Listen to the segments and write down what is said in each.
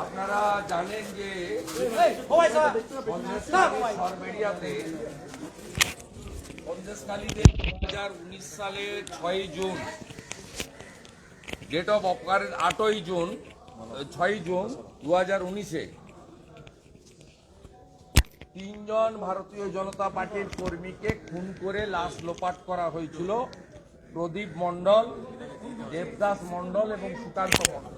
আপনারা জানেন যে হাজার উনিশ সালে ছয়ই জুন ডেট অফ অকারেন্স আটই জুন ছয়ই জুন দু হাজার উনিশে তিনজন ভারতীয় জনতা পার্টির কর্মীকে খুন করে লাশ লোপাট করা হয়েছিল প্রদীপ মণ্ডল দেবদাস মণ্ডল এবং সুকান্ত মন্ডল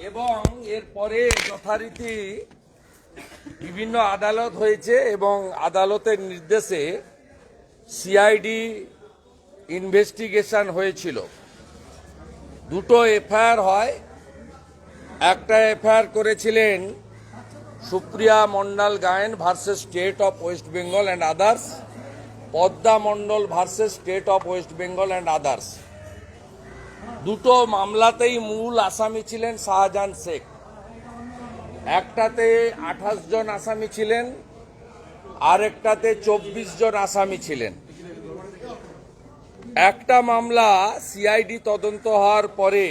এবং এরপরে যথারীতি বিভিন্ন আদালত হয়েছে এবং আদালতের নির্দেশে সিআইডি ইনভেস্টিগেশন হয়েছিল। দুটো এফআইআর হয়। একটা এফআইআর করেছিলেন Supriya Mondal Gayen versus state of West Bengal and others Padma Mondal versus state of West Bengal and others দুটো মামলাতেই মূল আসামি ছিলেন শাহজাহান শেখ। একটাতে আঠাশ জন আসামি ছিলেন, আরেকটাতে চব্বিশ জন আসামি ছিলেন। একটা মামলা সিআইডি তদন্ত হওয়ার পরে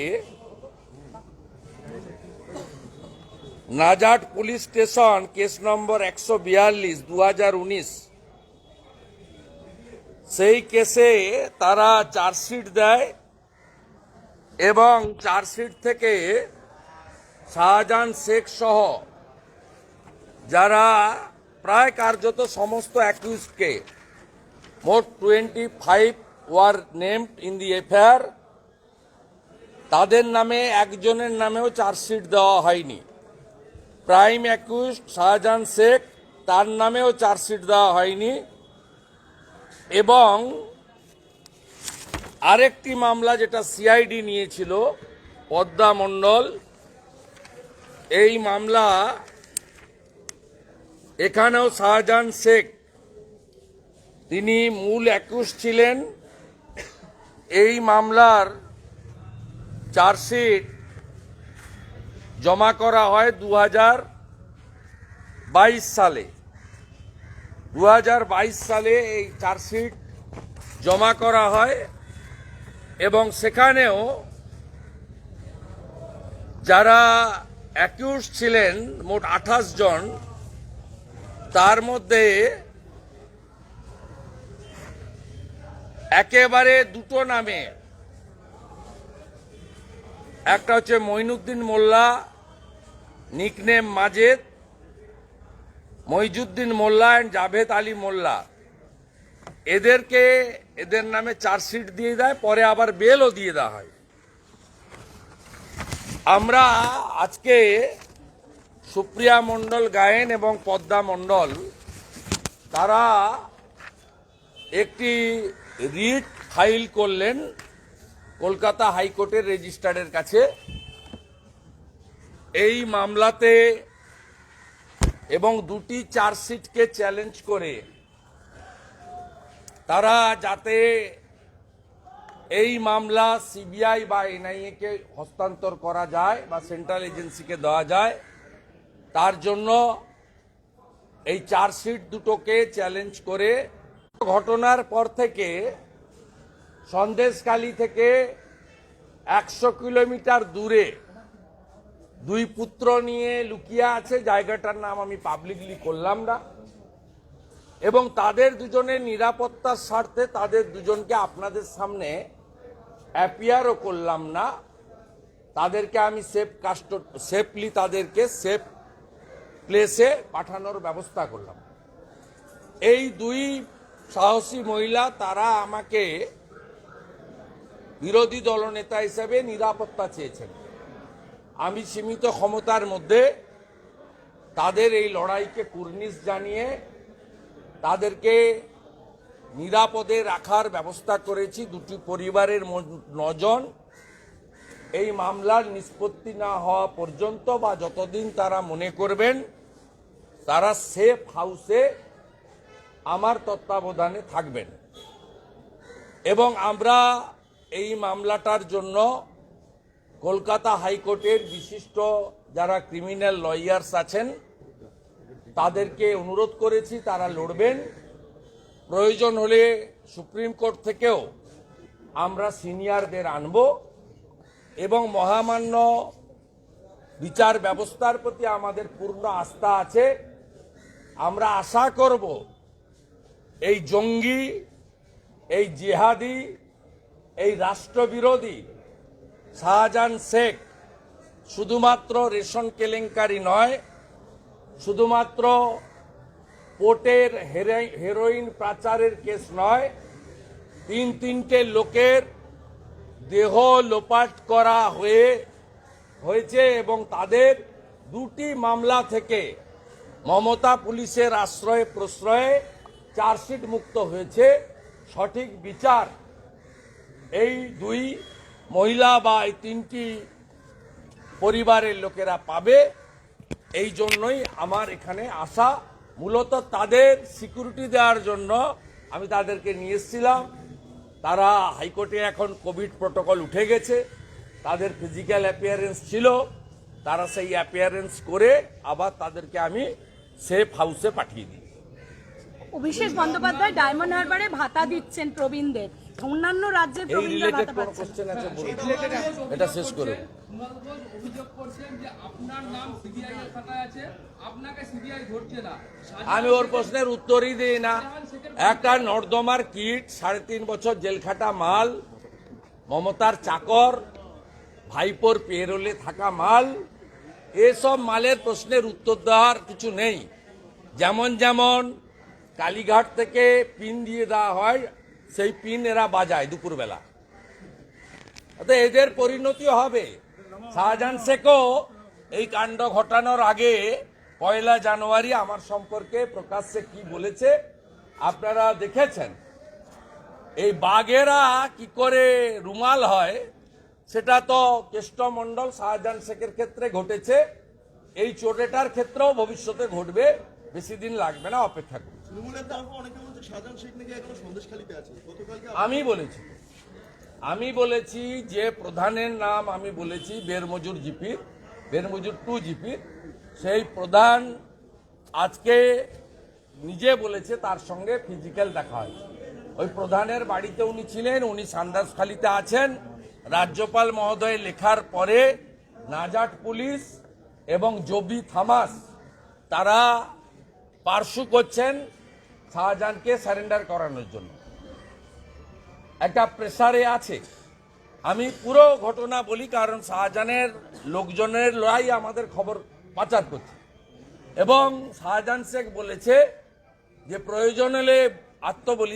Nazat police station case number একশো বিয়াল্লিশ দু হাজার উনিশ সেই কেসে তারা চার্জশিট দেয় এবং চার্জশিট থেকে শাহজাহান শেখ সহ যারা প্রায় কার্যত সমস্ত অ্যাকিউজকে মোট twenty five were named in the FIR তাদের নামে একজনের নামেও চার্জশিট দেওয়া হয়নি। প্রাইম অ্যাকিউজ শাহজাহান শেখ, তার নামেও চার্জশিট দেওয়া হয়নি। এবং আরেকটি মামলা যেটা সিআইডি নিয়েছিল, পদ্মা মণ্ডল, এই মামলা এখানেও শাহজাহান শেখ, তিনি মূল অ্যাকুশ ছিলেন। এই মামলার চার্জশিট জমা করা হয় দু হাজার বাইশ সালে। দু হাজার বাইশ সালে এই চার্জশিট জমা করা হয় এবং সেখানেও যারা অ্যাকিউজ ছিলেন, মোট আঠাশ জন, তার মধ্যে একেবারে দুটো নামে, একটা হচ্ছে মঈনুদ্দিন মোল্লা, নিকনেম মাজেদ মইজুদ্দিন মোল্লা অ্যান্ড জাভেদ আলী মোল্লা। এদেরকে, এদের নামে চার্জশিট দিয়ে দেয়, পরে আবার বেলও দিয়ে দেওয়া হয়। আমরা আজকে সুপ্রিয়া মণ্ডল গায়েন এবং পদ্মা মণ্ডল, তারা একটি রিট ফাইল করলেন কলকাতা হাইকোর্টের রেজিস্ট্রারের কাছে। এই মামলাতে এবং দুটি চার্জশিটকে চ্যালেঞ্জ করে তারা যাতে এই মামলা সিবিআই বা এনআইএ কে হস্তান্তর করা যায় বা সেন্ট্রাল এজেন্সিকে দেওয়া যায়, তার জন্য এই চার্জশিট দুটোকে চ্যালেঞ্জ করে ঘটনার পর থেকে সন্দেশকালী থেকে একশো কিলোমিটার দূরে দুই পুত্র নিয়ে লুকিয়ে আছে, জায়গাটার নাম আমি পাবলিকলি করলাম না। এবং তাদের দুজনের নিরাপত্তার স্বার্থে তাদের দুজনকে আপনাদের সামনে অ্যাপিয়ারও করলাম না। তাদেরকে আমি সেফ কাস্ট সেফলি তাদেরকে সেফ প্লেসে পাঠানোর ব্যবস্থা করলাম। এই দুই সাহসী মহিলা, তারা আমাকে বিরোধী দলনেতা হিসেবে নিরাপত্তা চেয়েছেন। আমি সীমিত ক্ষমতার মধ্যে তাদের এই লড়াইকে কুর্নিশ জানিয়ে তাদেরকে নিরাপদে রাখার ব্যবস্থা করেছি দুটি পরিবারের নজন। এই মামলার নিষ্পত্তি না হওয়া পর্যন্ত বা যতদিন তারা মনে করবেন, তারা সেফ হাউসে আমার তত্ত্বাবধানে থাকবেন। এবং আমরা এই মামলাটার জন্য কলকাতা হাইকোর্টের বিশিষ্ট যারা ক্রিমিনাল লয়ার্স আছেন, তাদেরকে অনুরোধ করেছি তারা লড়বেন। প্রয়োজন হলে সুপ্রিম কোর্ট থেকেও আমরা সিনিয়রদের আনব এবং মহামান্য বিচার ব্যবস্থার প্রতি আমাদের পূর্ণ আস্থা আছে। আমরা আশা করব এই জঙ্গি, এই জিহাদি, এই রাষ্ট্রবিরোধী শাহজাহান শেখ শুধুমাত্র রেশন কেলেঙ্কারি নয়, শুধুমাত্র পোর্টের হেরোইন পাচারের কেস নয়, তিন তিনটে লোকের দেহ লোপাট করা হয়ে, হয়েছে এবং তাদের দুটি মামলা থেকে মমতা পুলিশের আশ্রয়ে প্রশ্রয়ে চার্জশিট মুক্ত হয়েছে। সঠিক বিচার এই দুই মহিলা বা এই তিনটি পরিবারের লোকেরা পাবে। এই জন্যই আমার এখানে আসা। মূলত তাদের সিকিউরিটি দেওয়ার জন্য আমি তাদেরকে নিয়ে এসেছিলাম। তারা হাইকোর্টে এখন কোভিড প্রোটোকল উঠে গেছে। তাদের ফিজিক্যাল অ্যাপিয়ারেন্স ছিল। তারা সেই অ্যাপিয়ারেন্স করে আবার তাদেরকে আমি সেফ হাউসে পাঠিয়ে দিই অভিষেক বন্দ্যোপাধ্যায় ডায়মন্ড হারবারে ভাতা দিচ্ছেন প্রবীণদের। অন্যান্য প্রবীণরা ভাতা পাচ্ছেন। বলুন। এটা শেষ করে কুণাল ঘোষ অভিযোগ করছেন যে আপনার নাম সিবিআই এর খাতায় আছে আপনাকে সিবিআই ধরছে না। আমি ওর প্রশ্নের উত্তরই দিই না। একটা নর্দমার কিট সাড়ে তিন বছর জেলখাটা মাল মমতার চাকর ভাইপোর পেরোলে থাকা মাল এসব মালের প্রশ্নের উত্তর দেওয়ার কিছু নেই। যেমন যেমন কালীঘাট থেকে পিন দিয়ে দেওয়া হয়, সেই পিন এরা বাজায় দুপুরবেলা। এদের পরিণতি হবে। শাহজাহান শেখও এই কাণ্ড ঘটানোর আগে পয়লা জানুয়ারি আমার সম্পর্কে প্রকাশ্যে কি বলেছে, আপনারা দেখেছেন? এই বাঘেরা কি করে রুমাল হয়, সেটা তো কেষ্টমণ্ডল শাহজাহান শেখের ক্ষেত্রে ঘটেছে। এই চোরেটার ক্ষেত্রেও ভবিষ্যতে ঘটবে, বেশি দিন লাগবে না, অপেক্ষা করুন। আমি বলেছি। আমি বলেছি যে প্রধানের নাম আমি বলেছি Bermajur GP, Bermajur two GP. সেই প্রধান আজকে নিজে বলেছে তার সঙ্গে ফিজিক্যাল দেখা হয়েছে ওই প্রধানের বাড়িতে উনি ছিলেন, উনি সান্দাসখালিতে আছেন। রাজ্যপাল মহোদয় লেখার পরে নাজাট পুলিশ এবং জবি থামাস তারা পার্শ্ব করছেন। শাহজাহানকে সারেন্ডার করানোর জন্য। একটা প্রেসারে আছে। আমি পুরো ঘটনা বলি, কারণ শাহজাহানের লোকজনের লড়াই আমাদের খবর পাচার করছে। এবং শাহজাহান শেখ বলেছে যে, প্রয়োজন হলে আত্মবলি